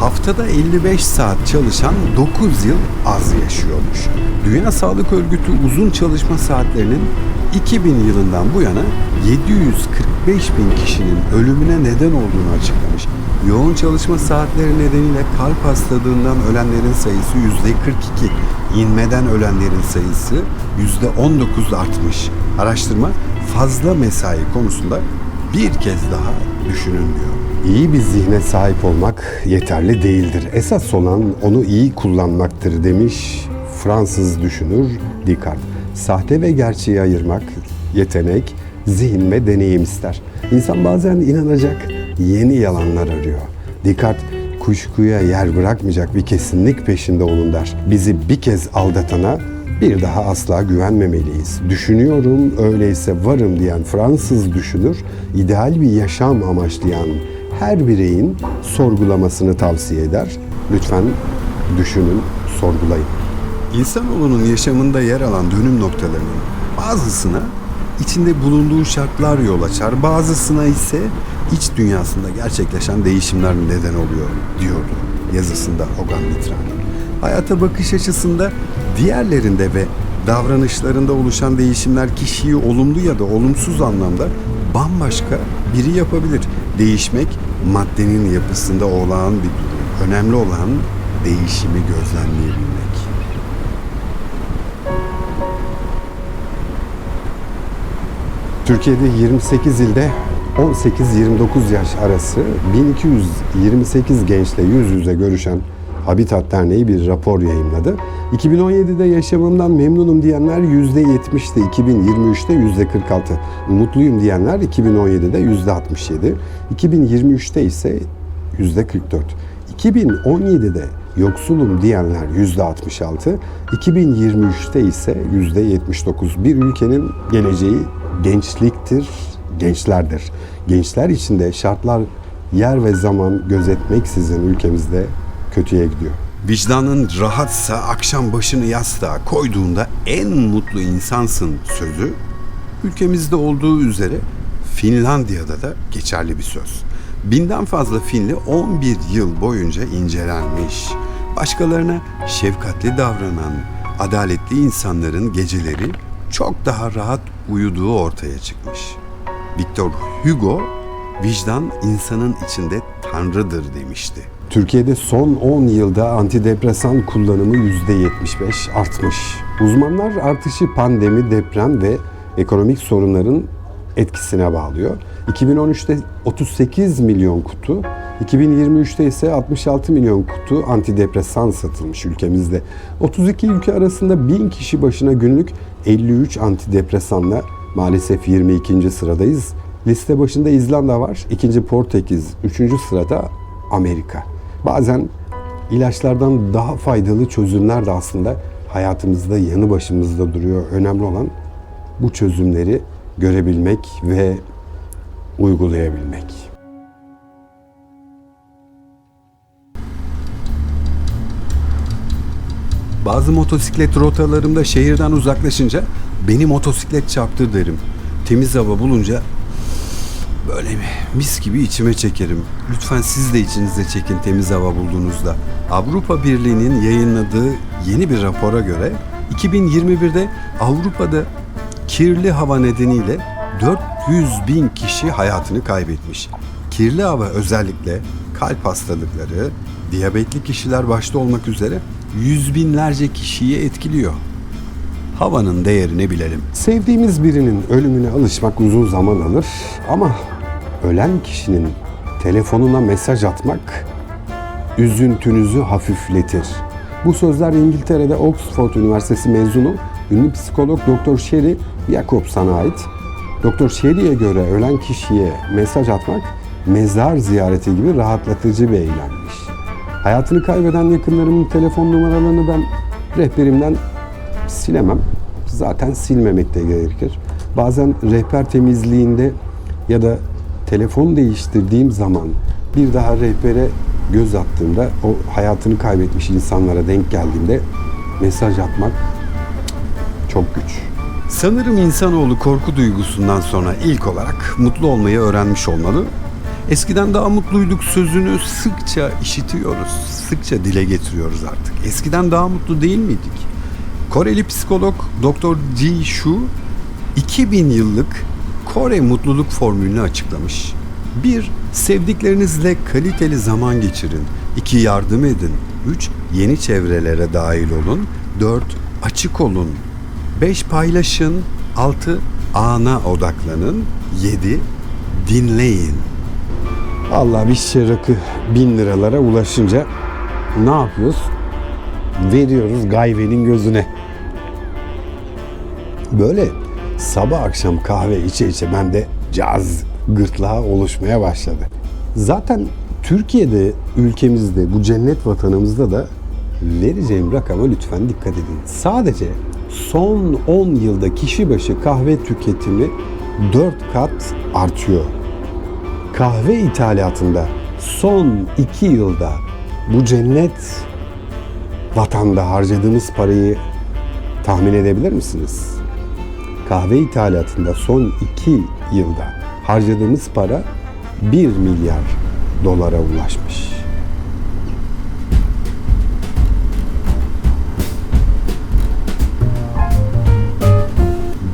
haftada 55 saat çalışan 9 yıl az yaşıyormuş. Dünya Sağlık Örgütü uzun çalışma saatlerinin 2000 yılından bu yana 745 bin kişinin ölümüne neden olduğunu açıklamış. Yoğun çalışma saatleri nedeniyle kalp hastalığından ölenlerin sayısı %42, inmeden ölenlerin sayısı %19 artmış. Araştırma fazla mesai konusunda bir kez daha düşünün diyor. İyi bir zihne sahip olmak yeterli değildir. Esas olan onu iyi kullanmaktır demiş Fransız düşünür Descartes. Sahte ve gerçeği ayırmak yetenek, zihin ve deneyim ister. İnsan bazen inanacak yeni yalanlar arıyor. Descartes kuşkuya yer bırakmayacak bir kesinlik peşinde olun der. Bizi bir kez aldatana bir daha asla güvenmemeliyiz. Düşünüyorum öyleyse varım diyen Fransız düşünür, ideal bir yaşam amaçlayan her bireyin sorgulamasını tavsiye eder. Lütfen düşünün, sorgulayın. İnsanoğlunun yaşamında yer alan dönüm noktalarının bazısına içinde bulunduğu şartlar yol açar, bazısına ise iç dünyasında gerçekleşen değişimler neden oluyor diyordu yazısında Ogan Mitrani. Hayata bakış açısında diğerlerinde ve davranışlarında oluşan değişimler kişiyi olumlu ya da olumsuz anlamda bambaşka biri yapabilir. Değişmek maddenin yapısında olağan bir durum. Önemli olan değişimi gözlemleyebilmek. Türkiye'de 28 ilde 18-29 yaş arası 1228 gençle yüz yüze görüşen Habitat Derneği bir rapor yayınladı. 2017'de yaşamımdan memnunum diyenler %70'ti, 2023'te %46. Mutluyum diyenler 2017'de %67, 2023'te ise %44. 2017'de yoksulum diyenler %66, 2023'te ise %79. Bir ülkenin geleceği gençliktir, gençlerdir. Gençler içinde şartlar yer ve zaman gözetmeksizin ülkemizde kötüye gidiyor. Vicdanın rahatsa akşam başını yastığa koyduğunda en mutlu insansın sözü ülkemizde olduğu üzere Finlandiya'da da geçerli bir söz. Binden fazla Finli 11 yıl boyunca incelenmiş. Başkalarına şefkatli davranan, adaletli insanların geceleri çok daha rahat uyuduğu ortaya çıkmış. Victor Hugo, vicdan insanın içinde tanrıdır demişti. Türkiye'de son 10 yılda antidepresan kullanımı %75 artmış. Uzmanlar artışı pandemi, deprem ve ekonomik sorunların etkisine bağlıyor. 2013'te 38 milyon kutu, 2023'te ise 66 milyon kutu antidepresan satılmış ülkemizde. 32 ülke arasında 1000 kişi başına günlük 53 antidepresanla maalesef 22. sıradayız. Liste başında İzlanda var, ikinci Portekiz, üçüncü sırada Amerika. Bazen ilaçlardan daha faydalı çözümler de aslında hayatımızda yanı başımızda duruyor. Önemli olan bu çözümleri görebilmek ve uygulayabilmek. Bazı motosiklet rotalarımda şehirden uzaklaşınca beni motosiklet çarptı derim. Temiz hava bulunca böyle mi mis gibi içime çekerim. Lütfen siz de içinize çekin temiz hava bulduğunuzda. Avrupa Birliği'nin yayınladığı yeni bir rapora göre 2021'de Avrupa'da kirli hava nedeniyle 400 bin kişi hayatını kaybetmiş. Kirli hava özellikle kalp hastalıkları, diyabetli kişiler başta olmak üzere yüz binlerce kişiyi etkiliyor. Havanın değerini bilelim. Sevdiğimiz birinin ölümüne alışmak uzun zaman alır ama ölen kişinin telefonuna mesaj atmak üzüntünüzü hafifletir. Bu sözler İngiltere'de Oxford Üniversitesi mezunu ünlü psikolog Dr. Sherry Jacobson'a ait. Dr. Sherry'e göre ölen kişiye mesaj atmak mezar ziyareti gibi rahatlatıcı bir eylemmiş. Hayatını kaybeden yakınlarımın telefon numaralarını ben rehberimden silemem. Zaten silmemek de gerekir. Bazen rehber temizliğinde ya da telefon değiştirdiğim zaman bir daha rehbere göz attığımda o hayatını kaybetmiş insanlara denk geldiğimde mesaj atmak çok güç. Sanırım insanoğlu korku duygusundan sonra ilk olarak mutlu olmayı öğrenmiş olmalı Eskiden daha mutluyduk sözünü sıkça işitiyoruz, sıkça dile getiriyoruz artık. Eskiden daha mutlu değil miydik? Koreli psikolog Dr. Ji Shu 2000 yıllık Kore mutluluk formülünü açıklamış. 1. Sevdiklerinizle kaliteli zaman geçirin. 2. Yardım edin. 3. Yeni çevrelere dahil olun. 4. Açık olun. 5. Paylaşın. 6. Ana odaklanın. 7. Dinleyin. Allah bir şişe rakı bin liralara ulaşınca ne yapıyoruz? Veriyoruz gayvenin gözüne. Böyle sabah akşam kahve içe içe bende caz gırtlağı oluşmaya başladı. Zaten Türkiye'de, ülkemizde, bu cennet vatanımızda da vereceğim rakama lütfen dikkat edin. Sadece son 10 yılda kişi başı kahve tüketimi 4 kat artıyor kahve ithalatında son iki yılda bu cennet vatanda harcadığımız parayı tahmin edebilir misiniz? Kahve ithalatında son iki yılda harcadığımız para 1 milyar dolara ulaşmış.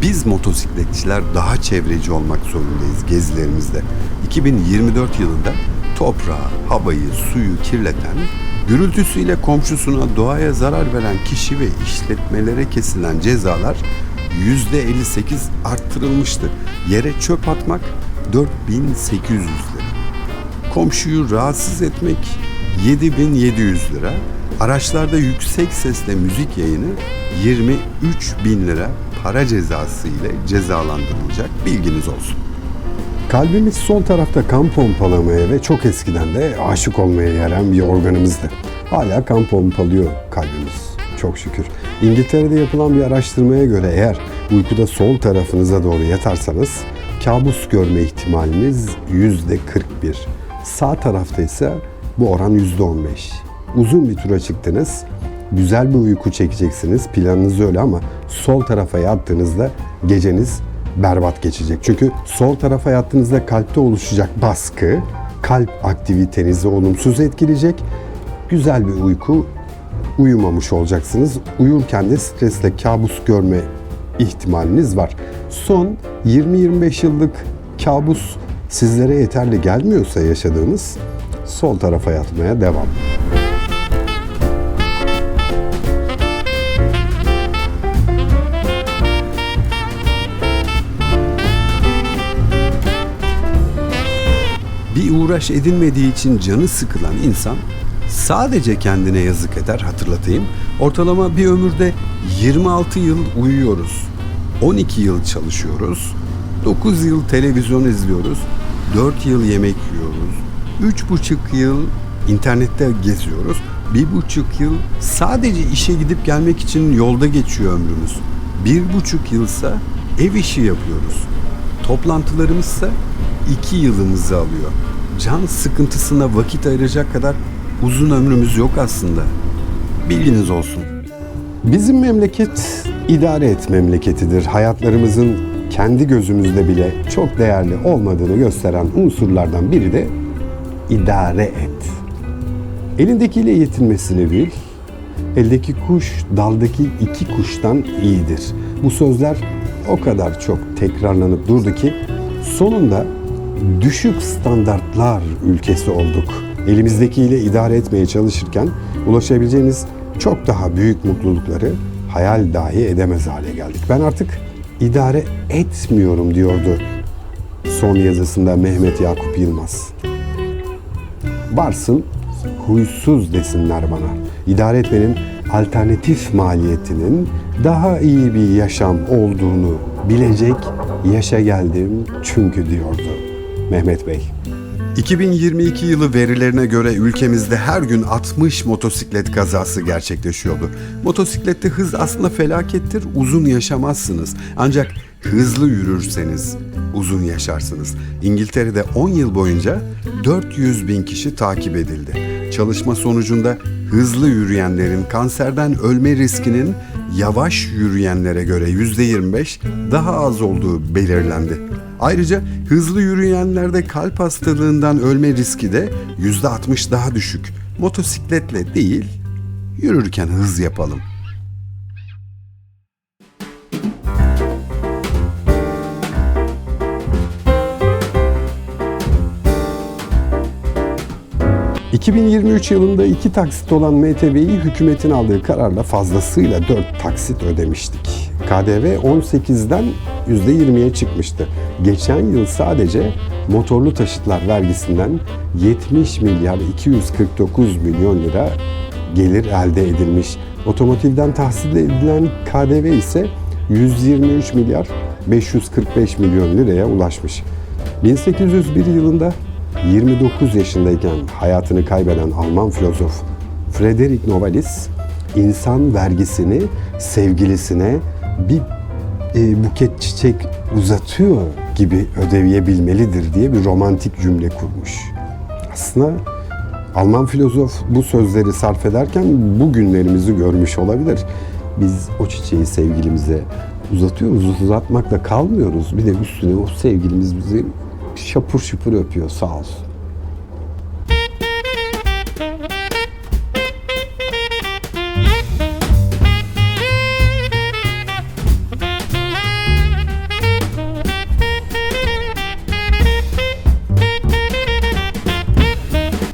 Biz motosikletçiler daha çevreci olmak zorundayız gezilerimizde. 2024 yılında toprağı, havayı, suyu kirleten, gürültüsüyle komşusuna doğaya zarar veren kişi ve işletmelere kesilen cezalar %58 arttırılmıştı. Yere çöp atmak 4800 lira. Komşuyu rahatsız etmek 7700 lira. Araçlarda yüksek sesle müzik yayını 23 bin lira para cezası ile cezalandırılacak bilginiz olsun. Kalbimiz sol tarafta kan pompalamaya ve çok eskiden de aşık olmaya yarayan bir organımızdı. Hala kan pompalıyor kalbimiz. Çok şükür. İngiltere'de yapılan bir araştırmaya göre eğer uykuda sol tarafınıza doğru yatarsanız kabus görme ihtimaliniz yüzde 41. Sağ tarafta ise bu oran yüzde 15. Uzun bir tura çıktınız. Güzel bir uyku çekeceksiniz. Planınız öyle ama sol tarafa yattığınızda geceniz berbat geçecek. Çünkü sol tarafa yattığınızda kalpte oluşacak baskı kalp aktivitenizi olumsuz etkileyecek. Güzel bir uyku uyumamış olacaksınız. Uyurken de stresle kabus görme ihtimaliniz var. Son 20-25 yıllık kabus sizlere yeterli gelmiyorsa yaşadığınız sol tarafa yatmaya devam. Bir uğraş edinmediği için canı sıkılan insan sadece kendine yazık eder hatırlatayım. Ortalama bir ömürde 26 yıl uyuyoruz. 12 yıl çalışıyoruz. 9 yıl televizyon izliyoruz. 4 yıl yemek yiyoruz. 3,5 yıl internette geziyoruz. Bir buçuk yıl sadece işe gidip gelmek için yolda geçiyor ömrümüz. Bir buçuk yılsa ev işi yapıyoruz. Toplantılarımızsa iki yılımızı alıyor. Can sıkıntısına vakit ayıracak kadar uzun ömrümüz yok aslında. Bilginiz olsun. Bizim memleket idare et memleketidir. Hayatlarımızın kendi gözümüzde bile çok değerli olmadığını gösteren unsurlardan biri de idare et. Elindekiyle yetinmesini bil. Eldeki kuş daldaki iki kuştan iyidir. Bu sözler o kadar çok tekrarlanıp durdu ki sonunda düşük standartlar ülkesi olduk. Elimizdekiyle idare etmeye çalışırken ulaşabileceğimiz çok daha büyük mutlulukları hayal dahi edemez hale geldik. Ben artık idare etmiyorum diyordu son yazısında Mehmet Yakup Yılmaz. Varsın huysuz desinler bana. İdare etmenin alternatif maliyetinin daha iyi bir yaşam olduğunu bilecek yaşa geldim çünkü diyordu Mehmet Bey. 2022 yılı verilerine göre ülkemizde her gün 60 motosiklet kazası gerçekleşiyordu. Motosiklette hız aslında felakettir, uzun yaşamazsınız. Ancak hızlı yürürseniz uzun yaşarsınız. İngiltere'de 10 yıl boyunca 400 bin kişi takip edildi. Çalışma sonucunda hızlı yürüyenlerin kanserden ölme riskinin yavaş yürüyenlere göre %25 daha az olduğu belirlendi. Ayrıca hızlı yürüyenlerde kalp hastalığından ölme riski de %60 daha düşük. Motosikletle değil, yürürken hız yapalım. ...2023 yılında iki taksit olan MTV'yi hükümetin aldığı kararla fazlasıyla 4 taksit ödemiştik. KDV 18'den %20'ye çıkmıştı. Geçen yıl sadece motorlu taşıtlar vergisinden 70 milyar 249 milyon lira gelir elde edilmiş. Otomotivden tahsil edilen KDV ise 123 milyar 545 milyon liraya ulaşmış. 1801 yılında 29 yaşındayken hayatını kaybeden Alman filozof Frederick Novalis, insan vergisini sevgilisine bir e, buket çiçek uzatıyor gibi ödeyebilmelidir diye bir romantik cümle kurmuş. Aslında Alman filozof bu sözleri sarf ederken bugünlerimizi görmüş olabilir. Biz o çiçeği sevgilimize uzatıyoruz, uzatmakla kalmıyoruz. Bir de üstüne o sevgilimiz bizi şapur şupur öpüyor sağ olsun.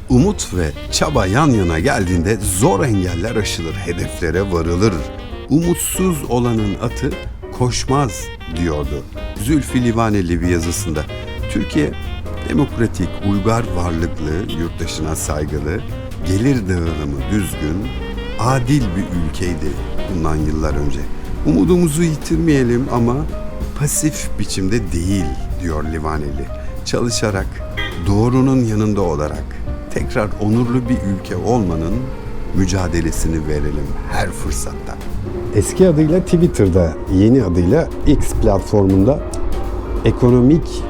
Umut ve çaba yan yana geldiğinde zor engeller aşılır, hedeflere varılır. Umutsuz olanın atı koşmaz diyordu Zülfü Livaneli bir yazısında. Türkiye demokratik, uygar varlıklı, yurttaşına saygılı, gelir dağılımı düzgün, adil bir ülkeydi bundan yıllar önce. Umudumuzu yitirmeyelim ama pasif biçimde değil diyor Livaneli. Çalışarak, doğrunun yanında olarak tekrar onurlu bir ülke olmanın mücadelesini verelim her fırsatta. Eski adıyla Twitter'da, yeni adıyla X platformunda ekonomik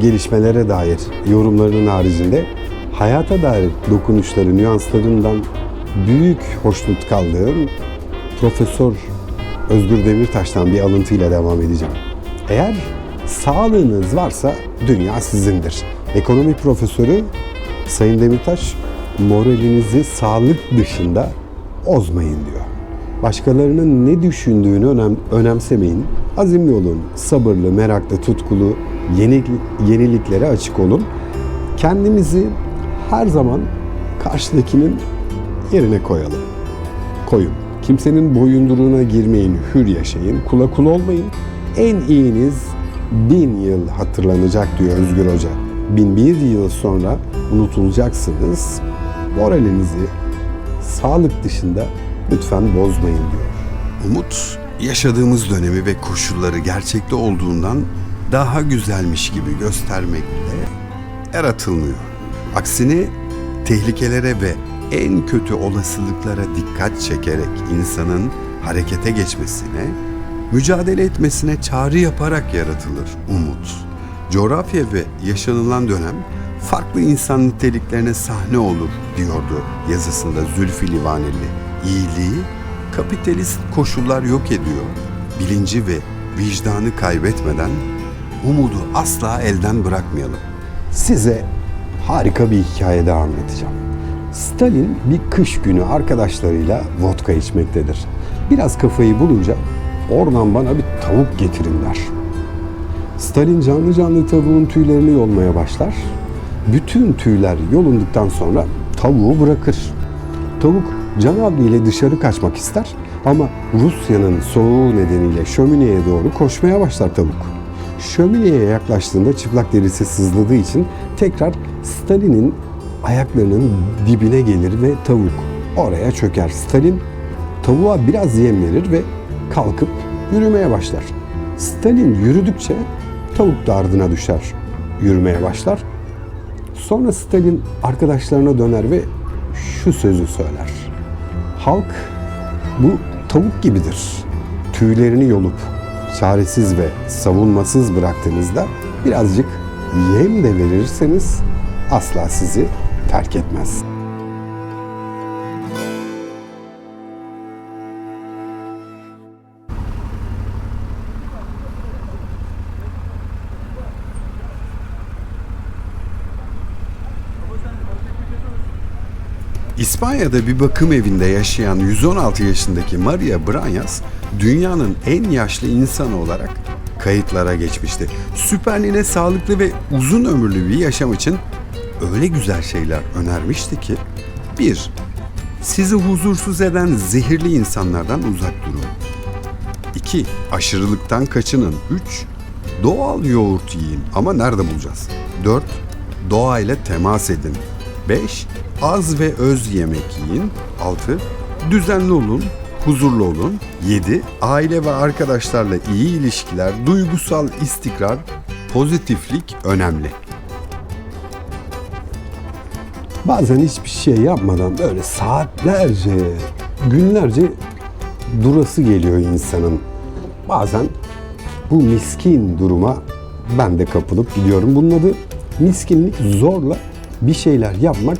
gelişmelere dair yorumlarının haricinde hayata dair dokunuşları, nüanslarından büyük hoşnut kaldığım Profesör Özgür Demirtaş'tan bir alıntıyla devam edeceğim. Eğer sağlığınız varsa dünya sizindir. Ekonomi profesörü Sayın Demirtaş moralinizi sağlık dışında bozmayın diyor. Başkalarının ne düşündüğünü önem, önemsemeyin. Azimli olun, sabırlı, meraklı, tutkulu, yeni, yeniliklere açık olun. Kendimizi her zaman karşıdakinin yerine koyalım. Koyun. Kimsenin boyunduruğuna girmeyin, hür yaşayın, kula kul olmayın. En iyiniz bin yıl hatırlanacak diyor Özgür Hoca. Bin bir yıl sonra unutulacaksınız. Moralinizi sağlık dışında lütfen bozmayın diyor. Umut yaşadığımız dönemi ve koşulları gerçekte olduğundan daha güzelmiş gibi göstermekle yaratılmıyor. Aksine tehlikelere ve en kötü olasılıklara dikkat çekerek insanın harekete geçmesine, mücadele etmesine çağrı yaparak yaratılır umut. Coğrafya ve yaşanılan dönem farklı insan niteliklerine sahne olur diyordu yazısında Zülfü Livaneli. İyiliği kapitalist koşullar yok ediyor. Bilinci ve vicdanı kaybetmeden umudu asla elden bırakmayalım. Size harika bir hikaye daha anlatacağım. Stalin bir kış günü arkadaşlarıyla vodka içmektedir. Biraz kafayı bulunca oradan bana bir tavuk getirin der. Stalin canlı canlı tavuğun tüylerini yolmaya başlar. Bütün tüyler yolunduktan sonra tavuğu bırakır. Tavuk can havliyle dışarı kaçmak ister ama Rusya'nın soğuğu nedeniyle şömineye doğru koşmaya başlar tavuk. Şömineye yaklaştığında çıplak derisi sızladığı için tekrar Stalin'in ayaklarının dibine gelir ve tavuk oraya çöker. Stalin tavuğa biraz yem verir ve kalkıp yürümeye başlar. Stalin yürüdükçe tavuk da ardına düşer, yürümeye başlar. Sonra Stalin arkadaşlarına döner ve şu sözü söyler. Halk bu tavuk gibidir. Tüylerini yolup çaresiz ve savunmasız bıraktığınızda birazcık yem de verirseniz asla sizi terk etmez. İspanya'da bir bakım evinde yaşayan 116 yaşındaki Maria Branyas, dünyanın en yaşlı insanı olarak kayıtlara geçmişti. Süperliğine sağlıklı ve uzun ömürlü bir yaşam için öyle güzel şeyler önermişti ki 1. Sizi huzursuz eden zehirli insanlardan uzak durun. 2. Aşırılıktan kaçının. 3. Doğal yoğurt yiyin ama nerede bulacağız? 4. Doğayla temas edin. 5. Az ve öz yemek yiyin. 6. Düzenli olun, huzurlu olun. 7. Aile ve arkadaşlarla iyi ilişkiler, duygusal istikrar, pozitiflik önemli. Bazen hiçbir şey yapmadan böyle saatlerce, günlerce durası geliyor insanın. Bazen bu miskin duruma ben de kapılıp gidiyorum. Bunun adı miskinlik zorla bir şeyler yapmak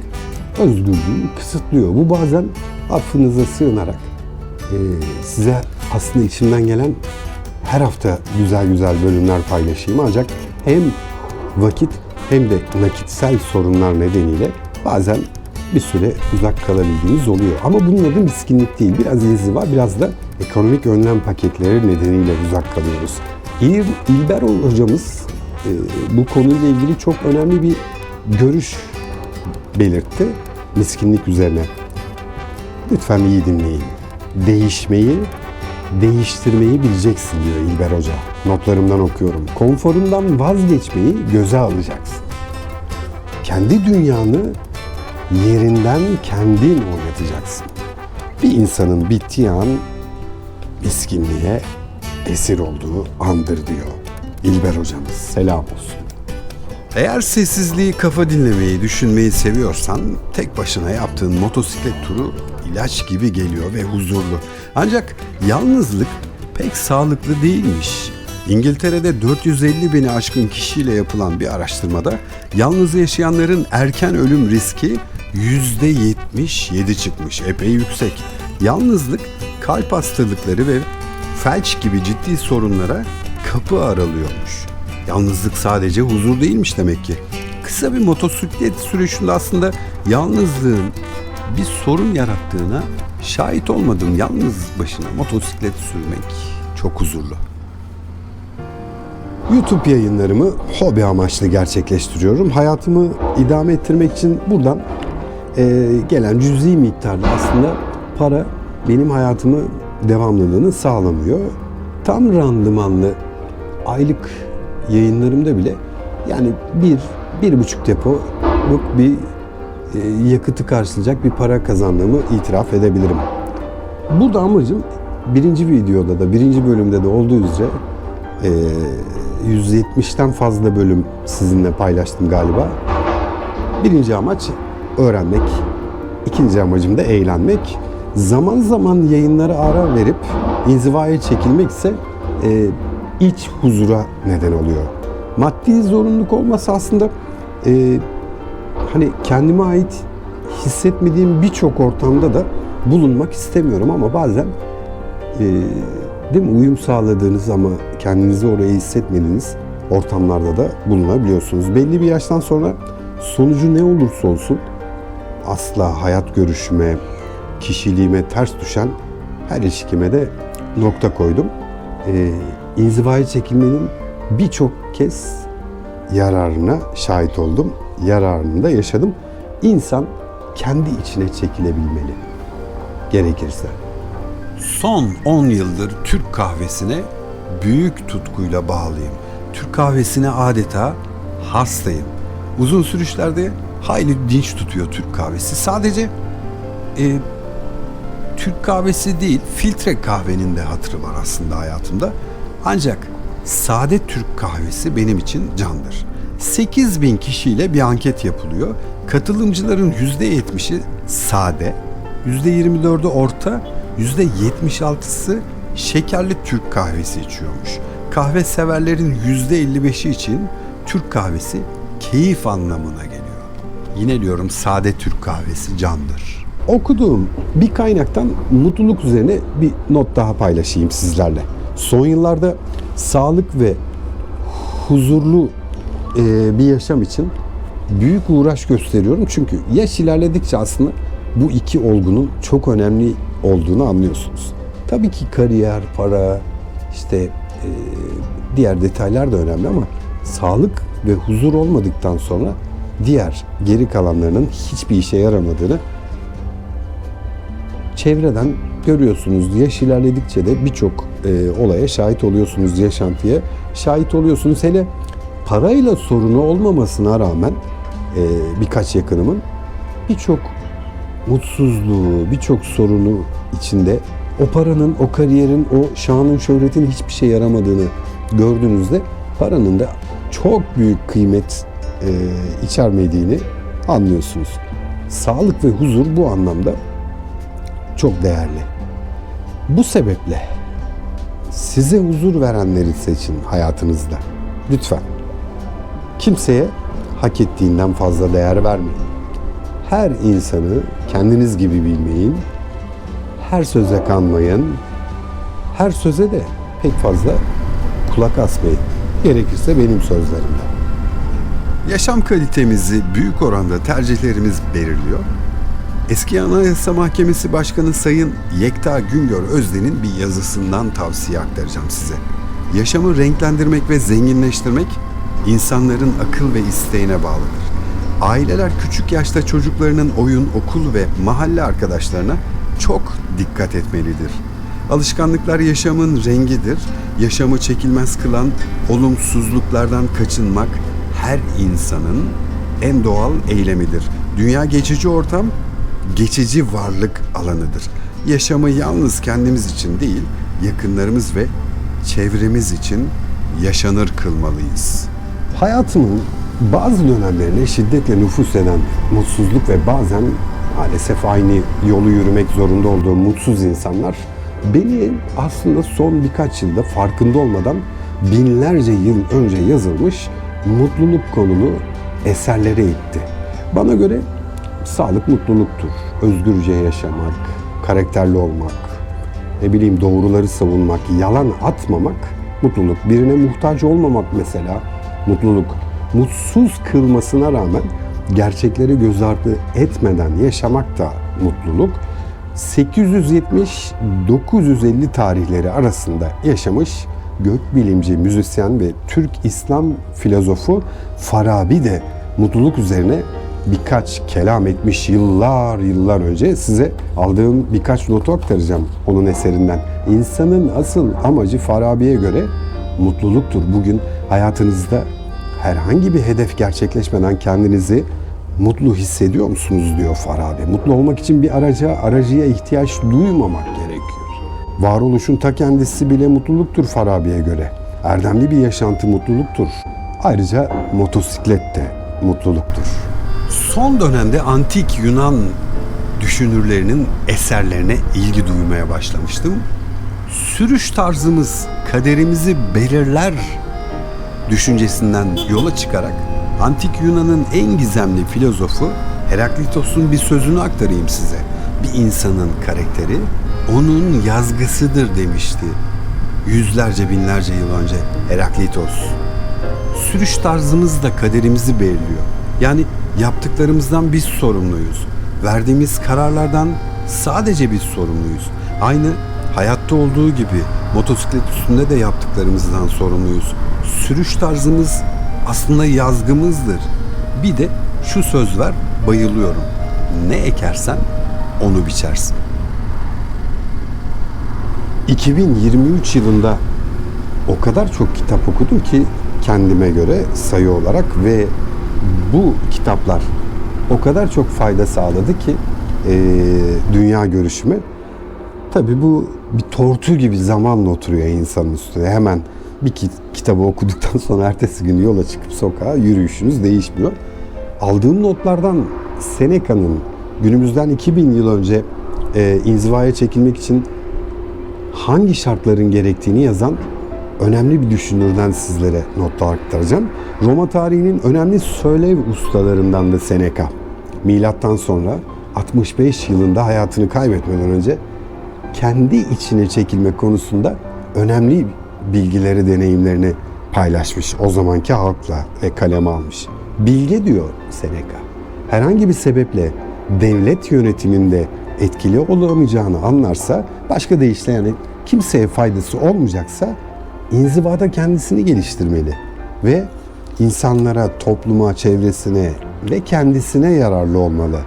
özgürlüğü kısıtlıyor. Bu bazen affınıza sığınarak e, size aslında içimden gelen her hafta güzel güzel bölümler paylaşayım ancak hem vakit hem de nakitsel sorunlar nedeniyle bazen bir süre uzak kalabildiğiniz oluyor. Ama bunun adı miskinlik değil. Biraz inziva, biraz da ekonomik önlem paketleri nedeniyle uzak kalıyoruz. İl, İlber hocamız e, bu konuyla ilgili çok önemli bir görüş belirtti miskinlik üzerine. Lütfen iyi dinleyin. Değişmeyi, değiştirmeyi bileceksin diyor İlber Hoca. Notlarımdan okuyorum. Konforundan vazgeçmeyi göze alacaksın. Kendi dünyanı yerinden kendin oynatacaksın. Bir insanın bittiği an miskinliğe esir olduğu andır diyor İlber hocamız. Selam olsun. Eğer sessizliği, kafa dinlemeyi, düşünmeyi seviyorsan tek başına yaptığın motosiklet turu ilaç gibi geliyor ve huzurlu. Ancak yalnızlık pek sağlıklı değilmiş. İngiltere'de 450 bini aşkın kişiyle yapılan bir araştırmada yalnız yaşayanların erken ölüm riski %77 çıkmış. Epey yüksek. Yalnızlık kalp hastalıkları ve felç gibi ciddi sorunlara kapı aralıyormuş. Yalnızlık sadece huzur değilmiş demek ki. Kısa bir motosiklet sürüşünde aslında yalnızlığın bir sorun yarattığına şahit olmadım. Yalnız başına motosiklet sürmek çok huzurlu. YouTube yayınlarımı hobi amaçlı gerçekleştiriyorum. Hayatımı idame ettirmek için buradan e, gelen cüzi miktarda aslında para benim hayatımı devamlılığını sağlamıyor. Tam randımanlı aylık yayınlarımda bile yani bir, bir buçuk depoluk bir e, yakıtı karşılayacak bir para kazandığımı itiraf edebilirim. Burada amacım birinci videoda da birinci bölümde de olduğu üzere e, 170'ten fazla bölüm sizinle paylaştım galiba. Birinci amaç öğrenmek. İkinci amacım da eğlenmek. Zaman zaman yayınlara ara verip inzivaya çekilmek ise e, iç huzura neden oluyor. Maddi zorunluluk olmasa aslında e, hani kendime ait hissetmediğim birçok ortamda da bulunmak istemiyorum ama bazen e, değil mi uyum sağladığınız ama kendinizi oraya hissetmediğiniz ortamlarda da bulunabiliyorsunuz. Belli bir yaştan sonra sonucu ne olursa olsun asla hayat görüşüme, kişiliğime ters düşen her ilişkime de nokta koydum. Ee, inzivaya çekilmenin birçok kez yararına şahit oldum. Yararını da yaşadım. İnsan kendi içine çekilebilmeli. Gerekirse. Son 10 yıldır Türk kahvesine büyük tutkuyla bağlıyım. Türk kahvesine adeta hastayım. Uzun sürüşlerde hayli dinç tutuyor Türk kahvesi. Sadece e, Türk kahvesi değil, filtre kahvenin de hatırı var aslında hayatımda. Ancak sade Türk kahvesi benim için candır. 8 bin kişiyle bir anket yapılıyor. Katılımcıların %70'i sade, %24'ü orta, %76'sı şekerli Türk kahvesi içiyormuş. Kahve severlerin %55'i için Türk kahvesi keyif anlamına geliyor. Yine diyorum sade Türk kahvesi candır. Okuduğum bir kaynaktan mutluluk üzerine bir not daha paylaşayım sizlerle. Son yıllarda sağlık ve huzurlu e, bir yaşam için büyük uğraş gösteriyorum. Çünkü yaş ilerledikçe aslında bu iki olgunun çok önemli olduğunu anlıyorsunuz. Tabii ki kariyer, para, işte e, diğer detaylar da önemli ama sağlık ve huzur olmadıktan sonra diğer geri kalanlarının hiçbir işe yaramadığını çevreden görüyorsunuz. Yaş ilerledikçe de birçok e, olaya şahit oluyorsunuz, yaşantıya şahit oluyorsunuz. Hele parayla sorunu olmamasına rağmen e, birkaç yakınımın birçok mutsuzluğu, birçok sorunu içinde o paranın, o kariyerin, o şanın, şöhretin hiçbir şey yaramadığını gördüğünüzde paranın da çok büyük kıymet e, içermediğini anlıyorsunuz. Sağlık ve huzur bu anlamda çok değerli. Bu sebeple size huzur verenleri seçin hayatınızda. Lütfen. Kimseye hak ettiğinden fazla değer vermeyin. Her insanı kendiniz gibi bilmeyin. Her söze kanmayın. Her söze de pek fazla kulak asmayın. Gerekirse benim sözlerimle. Yaşam kalitemizi büyük oranda tercihlerimiz belirliyor. Eski Anayasa Mahkemesi Başkanı Sayın Yekta Güngör Özden'in bir yazısından tavsiye aktaracağım size. Yaşamı renklendirmek ve zenginleştirmek insanların akıl ve isteğine bağlıdır. Aileler küçük yaşta çocuklarının oyun, okul ve mahalle arkadaşlarına çok dikkat etmelidir. Alışkanlıklar yaşamın rengidir. Yaşamı çekilmez kılan olumsuzluklardan kaçınmak her insanın en doğal eylemidir. Dünya geçici ortam, geçici varlık alanıdır. Yaşamı yalnız kendimiz için değil, yakınlarımız ve çevremiz için yaşanır kılmalıyız. Hayatımın bazı dönemlerine şiddetle nüfus eden mutsuzluk ve bazen maalesef aynı yolu yürümek zorunda olduğum mutsuz insanlar beni aslında son birkaç yılda farkında olmadan binlerce yıl önce yazılmış mutluluk konulu eserlere itti. Bana göre sağlık mutluluktur. Özgürce yaşamak, karakterli olmak, ne bileyim doğruları savunmak, yalan atmamak mutluluk. Birine muhtaç olmamak mesela mutluluk. Mutsuz kılmasına rağmen gerçekleri göz ardı etmeden yaşamak da mutluluk. 870-950 tarihleri arasında yaşamış gökbilimci, müzisyen ve Türk İslam filozofu Farabi de mutluluk üzerine birkaç kelam etmiş yıllar yıllar önce size aldığım birkaç notu aktaracağım onun eserinden. İnsanın asıl amacı Farabi'ye göre mutluluktur. Bugün hayatınızda herhangi bir hedef gerçekleşmeden kendinizi mutlu hissediyor musunuz diyor Farabi. Mutlu olmak için bir araca, aracıya ihtiyaç duymamak gerekiyor. Varoluşun ta kendisi bile mutluluktur Farabi'ye göre. Erdemli bir yaşantı mutluluktur. Ayrıca motosiklet de mutluluktur. Son dönemde antik Yunan düşünürlerinin eserlerine ilgi duymaya başlamıştım. Sürüş tarzımız kaderimizi belirler düşüncesinden yola çıkarak antik Yunan'ın en gizemli filozofu Heraklitos'un bir sözünü aktarayım size. Bir insanın karakteri onun yazgısıdır demişti. Yüzlerce binlerce yıl önce Heraklitos sürüş tarzımız da kaderimizi belirliyor. Yani yaptıklarımızdan biz sorumluyuz. Verdiğimiz kararlardan sadece biz sorumluyuz. Aynı hayatta olduğu gibi motosiklet üstünde de yaptıklarımızdan sorumluyuz. Sürüş tarzımız aslında yazgımızdır. Bir de şu söz var, bayılıyorum. Ne ekersen onu biçersin. 2023 yılında o kadar çok kitap okudum ki kendime göre sayı olarak ve bu kitaplar o kadar çok fayda sağladı ki e, dünya görüşüme. Tabii bu bir tortu gibi zamanla oturuyor insanın üstüne. Hemen bir ki- kitabı okuduktan sonra ertesi gün yola çıkıp sokağa yürüyüşünüz değişmiyor. Aldığım notlardan Seneca'nın günümüzden 2000 yıl önce e, inzivaya çekilmek için hangi şartların gerektiğini yazan önemli bir düşünürden sizlere notlar aktaracağım. Roma tarihinin önemli söylev ustalarından da Seneca. Milattan sonra 65 yılında hayatını kaybetmeden önce kendi içine çekilme konusunda önemli bilgileri, deneyimlerini paylaşmış o zamanki halkla ve kaleme almış. Bilge diyor Seneca. Herhangi bir sebeple devlet yönetiminde etkili olamayacağını anlarsa, başka deyişle yani kimseye faydası olmayacaksa inzivada kendisini geliştirmeli ve insanlara, topluma, çevresine ve kendisine yararlı olmalı.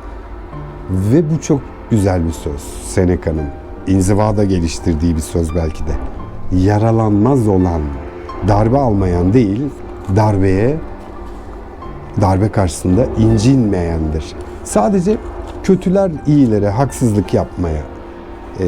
Ve bu çok güzel bir söz Seneca'nın. İnzivada geliştirdiği bir söz belki de. Yaralanmaz olan, darbe almayan değil, darbeye, darbe karşısında incinmeyendir. Sadece kötüler iyilere haksızlık yapmaya e,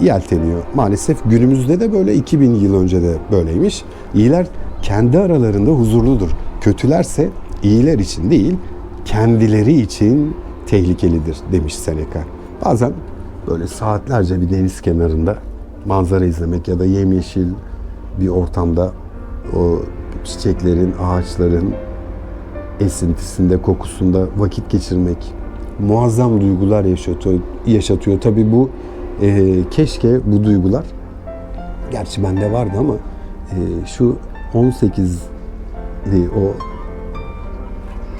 yelteniyor. Maalesef günümüzde de böyle 2000 yıl önce de böyleymiş. İyiler kendi aralarında huzurludur. Kötülerse iyiler için değil, kendileri için tehlikelidir demiş Seneca. Bazen böyle saatlerce bir deniz kenarında manzara izlemek ya da yemyeşil bir ortamda o çiçeklerin, ağaçların esintisinde, kokusunda vakit geçirmek muazzam duygular yaşatıyor. yaşatıyor. Tabii bu e, keşke bu duygular gerçi bende vardı ama e, şu 18 e, o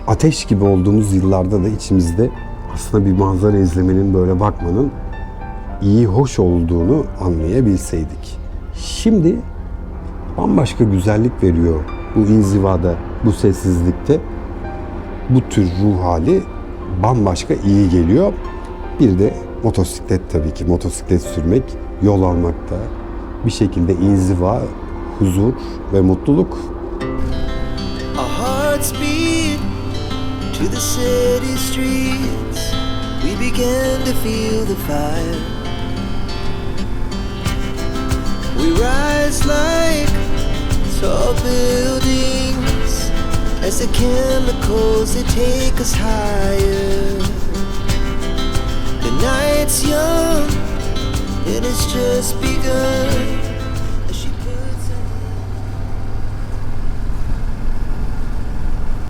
ateş gibi olduğumuz yıllarda da içimizde aslında bir manzara izlemenin böyle bakmanın iyi, hoş olduğunu anlayabilseydik. Şimdi bambaşka güzellik veriyor bu inzivada, bu sessizlikte. Bu tür ruh hali bambaşka iyi geliyor. Bir de motosiklet tabii ki. Motosiklet sürmek, yol almakta bir şekilde inziva, huzur ve mutluluk to the city streets. We began to feel the fire. We rise like tall buildings as the chemicals they take us higher. Night's young and it's just begun.